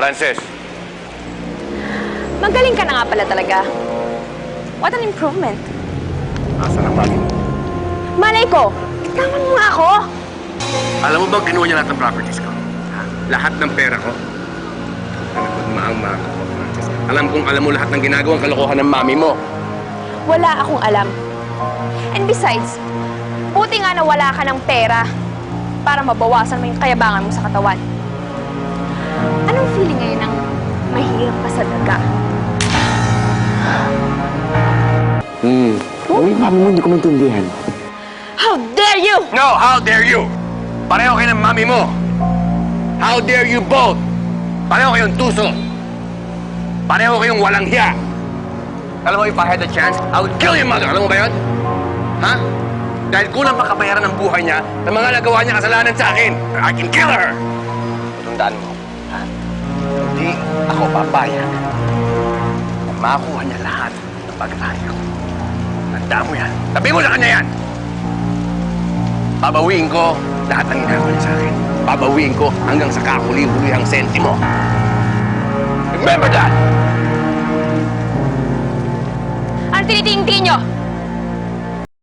Frances, Magaling ka na nga pala talaga. What an improvement. asan ang mo? Malay ko, itawan mo nga ako. Alam mo bang kinuha niya lahat ng properties ko? Ha? Lahat ng pera ko? Anak ko, maang mga ko, Frances. Alam kong alam mo lahat ng ginagawang kalokohan ng mami mo. Wala akong alam. And besides, buti nga na wala ka ng pera para mabawasan mo yung kayabangan mo sa katawan. Sa daga? Hmm. Ano yung mami mo? Hindi ko maintindihan. How dare you! No, how dare you? Pareho kayo ng mami mo. How dare you both? Pareho kayong tuso. Pareho kayong walang hiya. Alam mo, if I had the chance, I would kill your mother. Alam mo ba yun? Ha? Dahil kulang pa kabayaran ng buhay niya sa mga nagawa niya kasalanan sa akin. I can kill her! Tundaan mo, ha? Hindi ako papayag na makuha niya lahat ng pag-aaral ko. Tanda mo yan. Sabi mo sa kanya yan! Babawiin ko lahat ng ginagawa niya sa akin. Babawiin ko hanggang sa kakuli-huli ang sentimo. Remember that! Ang tinitingin nyo!